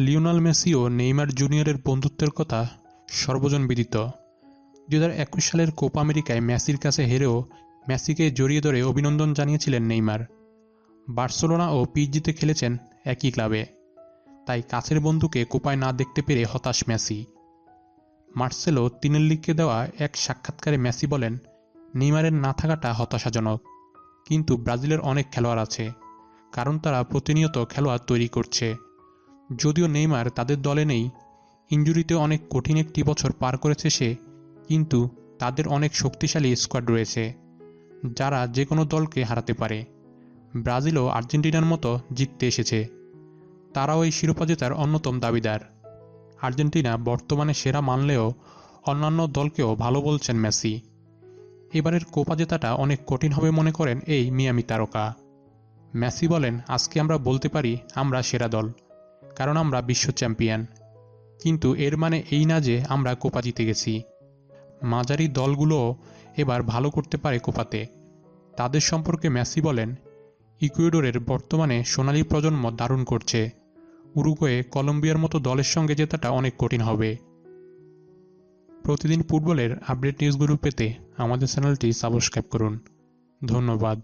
Lionel Messi ও Neymar জুনিয়রের বন্ধুত্বের কথা সর্বজন বিদিত। দু একুশ সালের কোপা আমেরিকায় মেসির কাছে হেরেও মেসিকে জড়িয়ে ধরে অভিনন্দন জানিয়েছিলেন নেইমার। বার্সেলোনা ও পিজিতে খেলেছেন একই ক্লাবে। তাই কাছের বন্ধুকে কোপায় না দেখতে পেরে হতাশ মেসি। মার্সেলো তিনেল্লিককে দেওয়া এক সাক্ষাৎকারে মেসি বলেন, নেইমারের না থাকাটা হতাশাজনক। কিন্তু ব্রাজিলের অনেক খেলোয়াড় আছে। কারণ তারা প্রতিনিয়ত খেলোয়াড় তৈরি করছে। যদিও নেইমার তাদের দলে নেই, ইঞ্জুরিতে অনেক কঠিন একটি বছর পার করেছে সে, কিন্তু তাদের অনেক শক্তিশালী স্কোয়াড রয়েছে, যারা যে কোনো দলকে হারাতে পারে। ব্রাজিলও আর্জেন্টিনার মতো জিততে এসেছে। তারাও এই শিরোপা জেতার অন্যতম দাবিদার। আর্জেন্টিনা বর্তমানে সেরা মানলেও অন্যান্য দলকেও ভালো বলছেন মেসি। এবারের কোপা জেতাটা অনেক কঠিন হবে মনে করেন এই মিয়ামি তারকা। মেসি বলেন, আজকে আমরা বলতে পারি, আমরা সেরা দল। কারণ আমরা বিশ্ব চ্যাম্পিয়ন। কিন্তু এর মানে এই না যে আমরা কোপা জিতে গেছি। মাঝারি দলগুলোও এবার ভালো করতে পারে কোপাতে। তাদের সম্পর্কে মেসি বলেন, ইকুয়েডরের বর্তমানে সোনালী প্রজন্ম দারুণ করছে। উরুগুয়ে কলম্বিয়ার মতো দলের সঙ্গে জেতাটা অনেক কঠিন হবে। প্রতিদিন ফুটবলের আপডেট নিউজগুলো পেতে আমাদের চ্যানেলটি সাবস্ক্রাইব করুন। ধন্যবাদ।